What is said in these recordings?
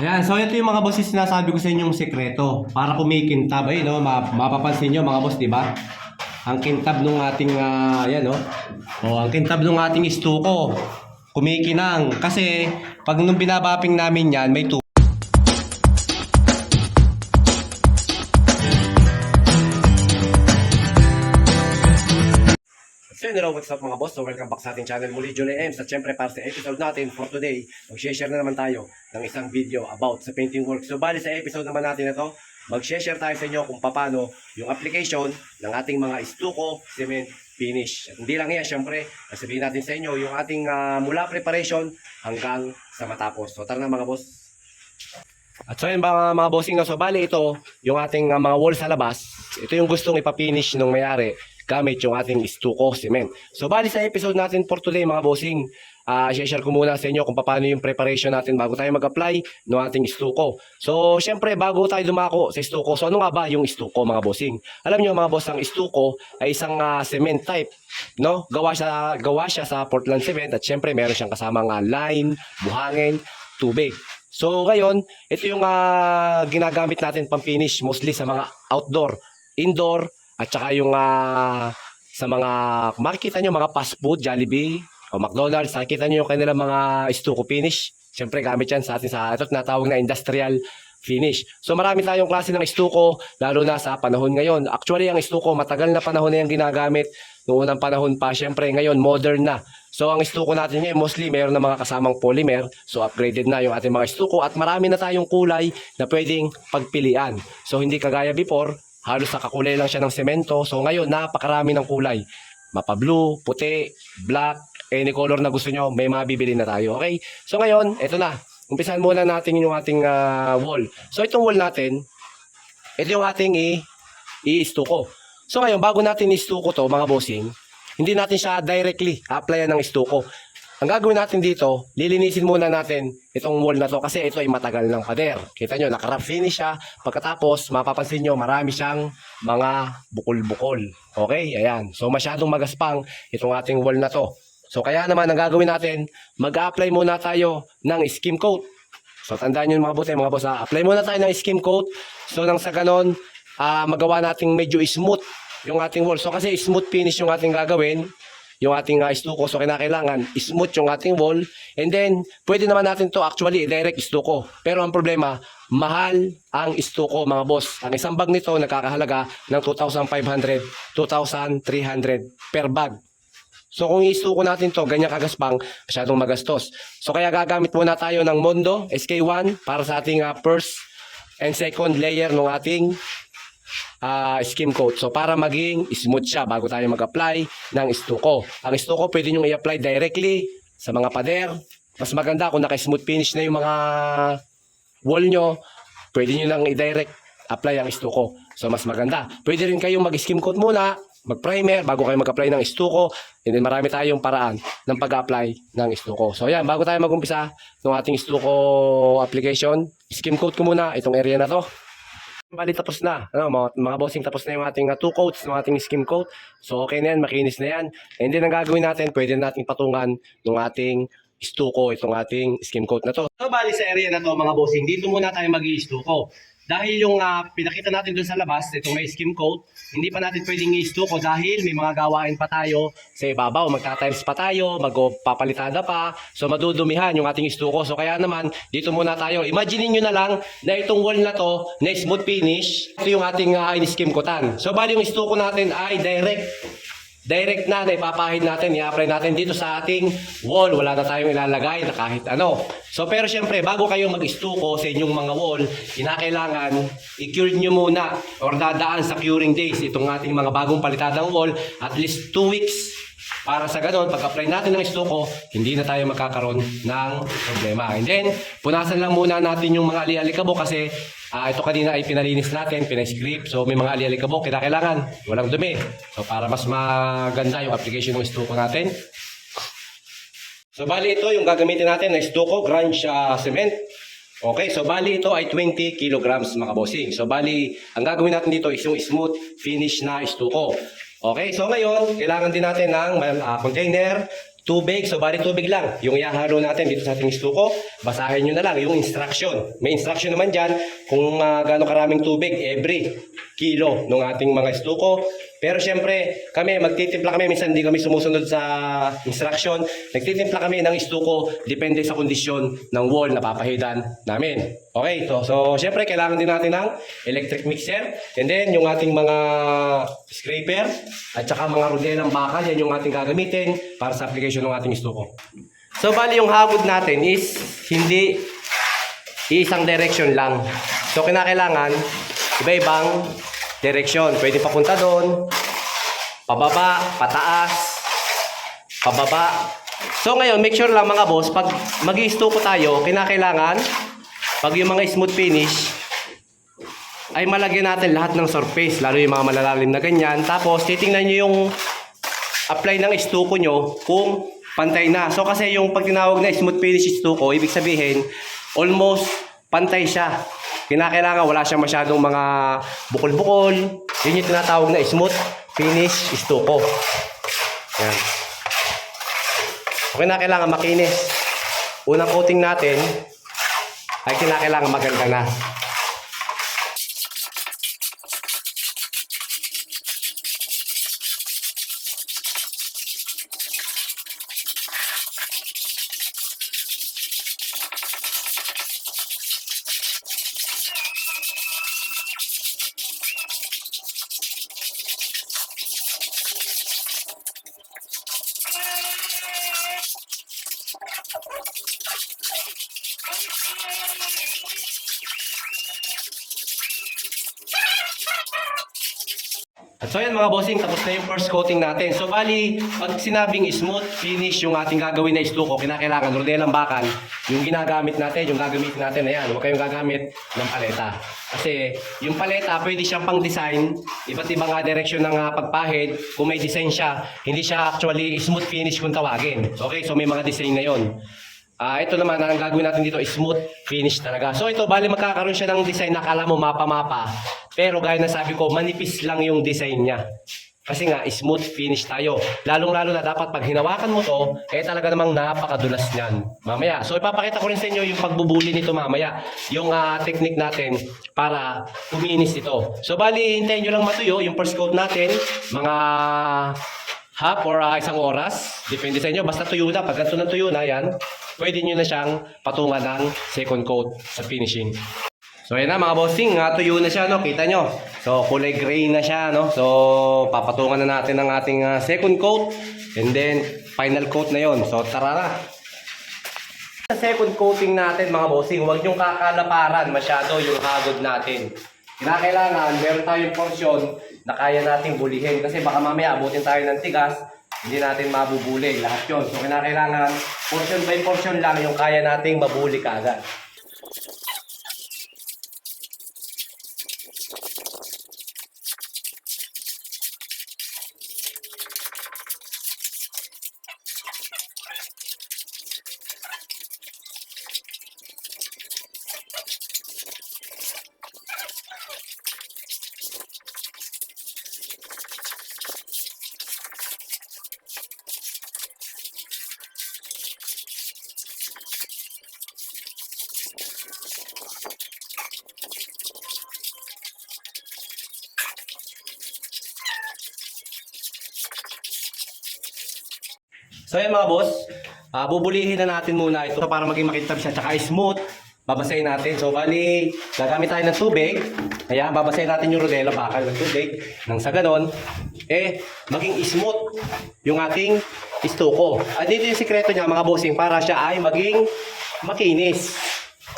Ayan, so ito yung mga boss yung sinasabi ko sa inyong sekreto para kumikintab. Ayun, no, ma- mapapansin nyo mga boss, di ba? Ang kintab ng ating, ah, ayan, no? Oh, ang kintab ng ating istuko, kumikinang. Kasi, pag nung binabaping namin yan, may tubig. So yun, hello, what's up mga boss? So welcome back sa ating channel muli, Julie Ems. At syempre para sa episode natin for today, mag-share na naman tayo ng isang video about sa painting work. So bali sa episode naman natin na to, mag-share tayo sa inyo kung paano yung application ng ating mga estuko, cement, finish. At hindi lang yan, syempre, sabihin natin sa inyo yung ating ah, mula preparation hanggang sa matapos. So tara na mga boss. At so yun mga, mga bossing no, so bali ito, yung ating uh, mga wall sa labas, ito yung gustong ipapinish nung mayari gamit yung ating stucco cement. So bali sa episode natin for today mga bossing, uh, share ko muna sa inyo kung paano yung preparation natin bago tayo mag-apply ng ating stucco. So syempre bago tayo dumako sa stucco, so ano nga ba yung stucco mga bossing? Alam niyo mga boss, ang stucco ay isang ah, cement type, no? Gawa siya gawa siya sa Portland cement at syempre meron siyang kasamang ah, lime, buhangin, tubig. So ngayon, ito yung ah, ginagamit natin pang finish mostly sa mga outdoor, indoor, at saka yung ah, sa mga makikita nyo mga fast food, Jollibee, o McDonald's, nakikita nyo yung kanilang mga stucco finish. Siyempre gamit yan sa atin sa ito tinatawag na industrial finish. So marami tayong klase ng stucco, lalo na sa panahon ngayon. Actually, ang stucco, matagal na panahon na yung ginagamit. Noong unang panahon pa, syempre ngayon, modern na. So ang stucco natin ngayon, mostly mayroon na mga kasamang polymer. So upgraded na yung ating mga stucco at marami na tayong kulay na pwedeng pagpilian. So hindi kagaya before, halos nakakulay lang siya ng semento. So ngayon, napakarami ng kulay. Mapa blue, puti, black, any color na gusto nyo, may mga bibili na tayo. Okay? So ngayon, ito na. Umpisahan muna natin yung ating ah, wall. So itong wall natin, ito yung ating i- i-stuko. So ngayon, bago natin i-stuko to, mga bossing, hindi natin siya directly applyan ng stuko. Ang gagawin natin dito, lilinisin muna natin itong wall na to kasi ito ay matagal ng pader. Kita nyo, naka finish siya. Pagkatapos, mapapansin nyo, marami siyang mga bukol-bukol. Okay, ayan. So masyadong magaspang itong ating wall na to. So kaya naman, ang gagawin natin, mag-apply muna tayo ng skim coat. So tandaan nyo mga buti, mga boss, ha? apply muna tayo ng skim coat. So nang sa ganon, ah, magawa nating medyo smooth yung ating wall. So kasi smooth finish yung ating gagawin, yung ating uh, stuko. So kinakailangan smooth yung ating wall. And then, pwede naman natin to actually direct stuko. Pero ang problema, mahal ang stuko mga boss. Ang isang bag nito nagkakahalaga ng 2,500, 2,300 per bag. So kung i-stuko natin to, ganyan kagaspang, masyadong magastos. So kaya gagamit muna tayo ng Mondo SK1 para sa ating uh, first and second layer ng ating ah skim coat. So para maging smooth siya bago tayo mag-apply ng stuko. Ang stuko pwede nyo i-apply directly sa mga pader. Mas maganda kung naka-smooth finish na yung mga wall nyo, pwede nyo lang i-direct apply ang stuko. So mas maganda. Pwede rin kayong mag-skim coat muna, mag-primer bago kayo mag-apply ng stuko. And then marami tayong paraan ng pag-apply ng stuko. So yan, bago tayo mag-umpisa ng ating stuko application, skim coat ko muna itong area na to. Bali tapos na. Ano, mga, mga bossing tapos na yung ating uh, two coats, ng ating skim coat. So okay na yan, makinis na yan. And then ang gagawin natin, pwede nating patungan ng ating stuko, itong ating skim coat na to. So bali sa area na to mga bossing, dito muna tayo mag stuko Dahil yung ah, pinakita natin dun sa labas, itong may skim coat, hindi pa natin pwedeng i-stuko dahil may mga gawain pa tayo sa ibabaw. Magta-times pa tayo, magpapalitada pa. So madudumihan yung ating stuko. So kaya naman, dito muna tayo. Imagine nyo na lang na itong wall na to, na smooth finish, ito yung ating uh, skim coatan. So bali yung stuko natin ay direct direct na na ipapahid natin, i-apply natin dito sa ating wall. Wala na tayong ilalagay na kahit ano. So pero syempre, bago kayo mag-istuko sa inyong mga wall, kinakailangan i-cure nyo muna or dadaan sa curing days itong ating mga bagong palitadang wall at least 2 weeks para sa ganun, pag-apply natin ng istuko, hindi na tayo magkakaroon ng problema. And then, punasan lang muna natin yung mga ali-alikabo kasi ah, ito kanina ay pinalinis natin, pinascript. So, may mga ali-alikabo, kailangan walang dumi. So, para mas maganda yung application ng istuko natin. So, bali ito yung gagamitin natin na istuko, grunge ah, cement. Okay, so bali ito ay 20 kilograms mga bossing. So bali, ang gagawin natin dito is yung smooth finish na istuko. Okay, so ngayon, kailangan din natin ng ah, container, tubig. So, bali tubig lang. Yung ihahalo natin dito sa ating stuko, basahin nyo na lang yung instruction. May instruction naman dyan kung uh, gaano karaming tubig every kilo ng ating mga stuko. Pero syempre, kami, magtitimpla kami. Minsan hindi kami sumusunod sa instruction. Nagtitimpla kami ng stuko depende sa kondisyon ng wall na papahidan namin. Okay, so, so syempre, kailangan din natin ng electric mixer. And then, yung ating mga scraper at saka mga rodelang bakal, yan yung ating gagamitin para sa application ng ating stuko. So, bali yung hagod natin is hindi isang direction lang. So, kinakailangan iba-ibang direction. Pwede papunta doon, pababa, pataas, pababa. So, ngayon, make sure lang mga boss, pag mag ko tayo, kinakailangan, pag yung mga smooth finish, ay malagyan natin lahat ng surface, lalo yung mga malalalim na ganyan. Tapos, titingnan nyo yung apply ng estuko nyo kung pantay na. So kasi yung pag tinawag na smooth finish estuko, ibig sabihin, almost pantay siya. Kinakailangan wala siyang masyadong mga bukol-bukol. Yun yung tinatawag na smooth finish estuko. Yan. So kinakailangan makinis. Unang coating natin ay kinakailangan maganda na. So yan mga bossing, tapos na yung first coating natin. So bali, pag sinabing smooth finish yung ating gagawin na istuko, kinakailangan rodelang bakal, yung ginagamit natin, yung gagamitin natin, ayan, huwag kayong gagamit ng paleta. Kasi yung paleta, pwede siyang pang design, iba't ibang nga direksyon ng ah, pagpahid, kung may design siya, hindi siya actually smooth finish kung tawagin. Okay, so may mga design na yon. Ah, ito naman, ang gagawin natin dito smooth finish talaga. So ito, bali magkakaroon siya ng design na kala mo mapa-mapa. Pero gaya na sabi ko, manipis lang yung design niya. Kasi nga, smooth finish tayo. Lalong-lalo na dapat pag hinawakan mo to, eh talaga namang napakadulas niyan. Mamaya. So ipapakita ko rin sa inyo yung pagbubuli nito mamaya. Yung ah, technique natin para kuminis ito. So bali, hintayin nyo lang matuyo yung first coat natin. Mga half or ah, isang oras. Depende sa inyo. Basta tuyo na. Pag ganito na tuyo na yan, pwede nyo na siyang patungan ng second coat sa finishing. So ayan na mga bossing, tuyo na siya no, kita nyo. So kulay gray na siya no. So papatungan na natin ang ating ah, second coat and then final coat na yon. So tara na. Sa second coating natin mga bossing, huwag nyong kakalaparan masyado yung hagod natin. Kinakailangan, meron tayong porsyon na kaya nating bulihin. Kasi baka mamaya abutin tayo ng tigas, hindi natin mabubuli lahat yon. So kinakailangan, portion by portion lang yung kaya nating mabuli kaagad. So yan mga boss, ah, bubulihin na natin muna ito para maging makintab siya tsaka smooth. Babasahin natin. So bali, gagamit tayo ng tubig. Kaya babasahin natin yung rodela bakal ng tubig. Nang sa ganon, eh, maging smooth yung ating istuko. At dito yung sikreto niya mga bossing para siya ay maging makinis.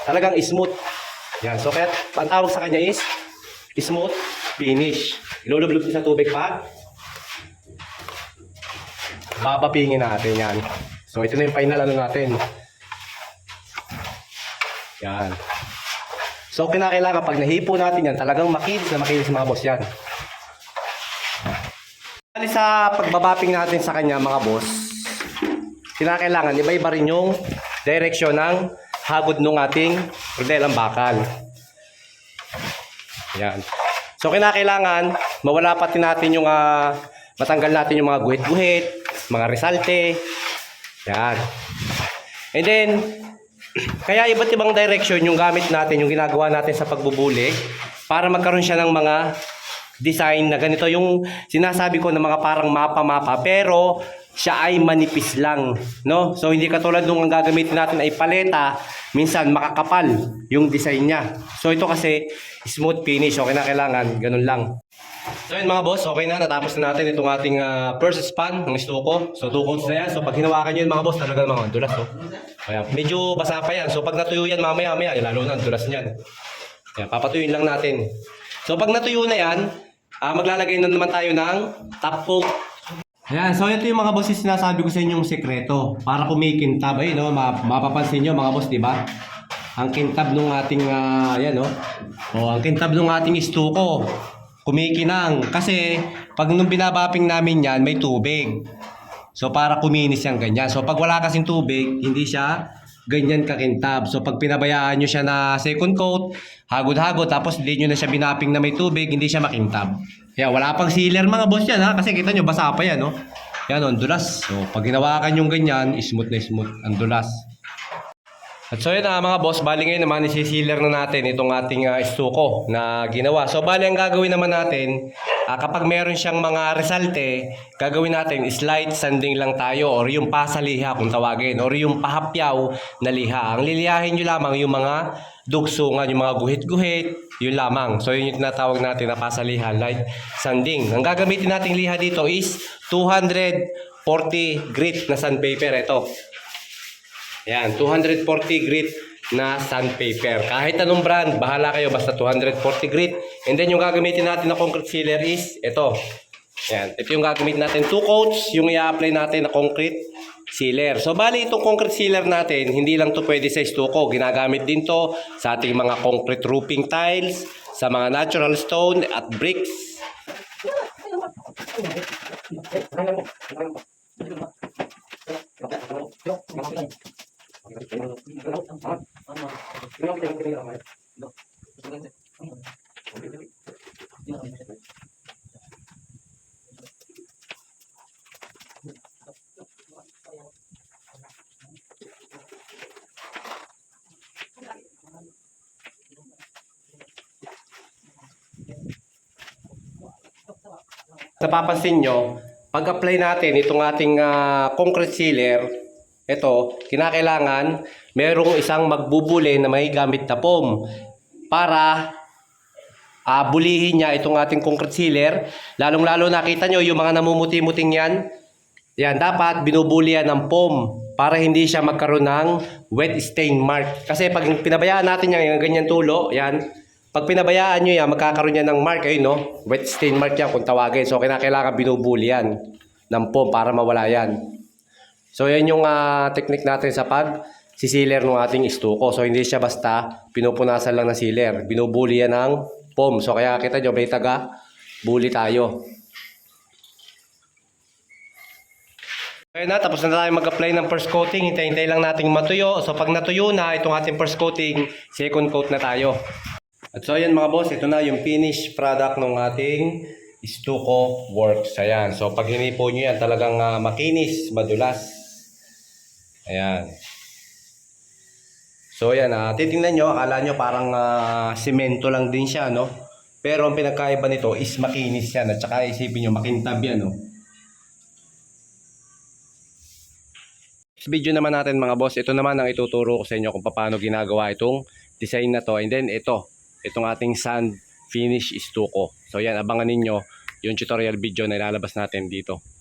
Talagang smooth. Yan. So kaya ang tawag sa kanya is smooth finish. Ilulublog sa tubig pa babapingin natin yan. So, ito na yung final ano natin. Yan. So, kinakailangan pag nahipo natin yan, talagang makinis na makinis mga boss yan. Bali sa pagbabaping natin sa kanya mga boss, kinakailangan iba-iba rin yung direksyon ng hagod ng ating rodelang bakal. Yan. So, kinakailangan mawala pati natin yung ah, matanggal natin yung mga guhit-guhit, mga resalte, Yan. And then, kaya iba't ibang direction yung gamit natin, yung ginagawa natin sa pagbubuli para magkaroon siya ng mga design na ganito. Yung sinasabi ko na mga parang mapa-mapa pero siya ay manipis lang. No? So hindi katulad nung ang gagamitin natin ay paleta, minsan makakapal yung design niya. So ito kasi smooth finish. Okay na kailangan, ganun lang. So yun mga boss, okay na. Natapos na natin itong ating ah, first span ng stuko. So two coats na yan. So pag hinawakan nyo yun mga boss, talagang mga dulas. Oh. Kaya medyo basa pa yan. So pag natuyo yan mamaya maya, lalo na ang dulas niyan. Kaya papatuyuin lang natin. So pag natuyo na yan, ah, maglalagay na naman tayo ng top coat. Ayan, so ito yung mga boss yung sinasabi ko sa inyong sekreto. Para kumikintab. Ayun, no, ma- mapapansin nyo mga boss, di ba? Ang kintab ng ating, ah, ayan, no? O, ang kintab ng ating istuko. Kumikinang. Kasi, pag nung binabaping namin yan, may tubig. So, para kuminis yan ganyan. So, pag wala kasing tubig, hindi siya ganyan kakintab. So, pag pinabayaan nyo siya na second coat, hagod-hagod, tapos hindi nyo na siya binaping na may tubig, hindi siya makintab. Kaya wala pang sealer mga boss yan ha. Kasi kita nyo, basa pa yan, no? Yan, dulas. So, pag ginawakan yung ganyan, smooth na smooth. Ang dulas. At so yun na mga boss, bali ngayon naman isi-sealer na natin itong ating uh, istuko na ginawa. So bali ang gagawin naman natin, ah, kapag meron siyang mga resalte, gagawin natin is light sanding lang tayo or yung pasaliha kung tawagin or yung pahapyaw na liha. Ang lilihahin nyo lamang yung mga dugsungan, yung mga guhit-guhit, yun lamang. So yun yung tinatawag natin na pasaliha, light sanding. Ang gagamitin nating liha dito is 240 grit na sandpaper. Ito. Yan, 240 grit na sandpaper. Kahit anong brand, bahala kayo basta 240 grit. And then yung gagamitin natin na concrete sealer is ito. Yan, ito yung gagamitin natin. Two coats yung i-apply natin na concrete sealer. So bali itong concrete sealer natin, hindi lang to pwede sa stuko. Ginagamit din to sa ating mga concrete roofing tiles, sa mga natural stone at bricks. Napapansin nyo, pag-apply natin itong ating ah, concrete sealer, ito, kinakailangan merong isang magbubuli na may gamit na foam para ah, bulihin niya itong ating concrete sealer. Lalong-lalo nakita nyo yung mga namumuti-muting yan. Yan, dapat binubuli yan ng foam para hindi siya magkaroon ng wet stain mark. Kasi pag pinabayaan natin yan, yung ganyan tulo, yan, pag pinabayaan nyo yan, magkakaroon yan ng mark, ayun no? Wet stain mark yan kung tawagin. So, kinakailangan binubuli yan ng foam para mawala yan. So, yan yung ah, technique natin sa pag sisiler ng ating istuko. So, hindi siya basta pinupunasan lang ng sealer. Binubuli yan ng foam. So, kaya kita nyo, may taga bully tayo. Ayun na, tapos na tayo mag-apply ng first coating. Hintay-hintay lang nating matuyo. So, pag natuyo na itong ating first coating, second coat na tayo. At so, ayan mga boss, ito na yung finished product ng ating Stuco Works. Ayan. So, pag hinipo nyo yan, talagang ah, makinis, madulas. Ayan. So, ayan. ah, titingnan nyo, akala nyo parang simento lang din siya, no? Pero ang pinagkaiba nito is makinis yan. At saka isipin nyo, makintab yan, no? Sa video naman natin mga boss, ito naman ang ituturo ko sa inyo kung paano ginagawa itong design na to. And then ito, itong ating sand finish stucco. So yan, abangan ninyo yung tutorial video na ilalabas natin dito.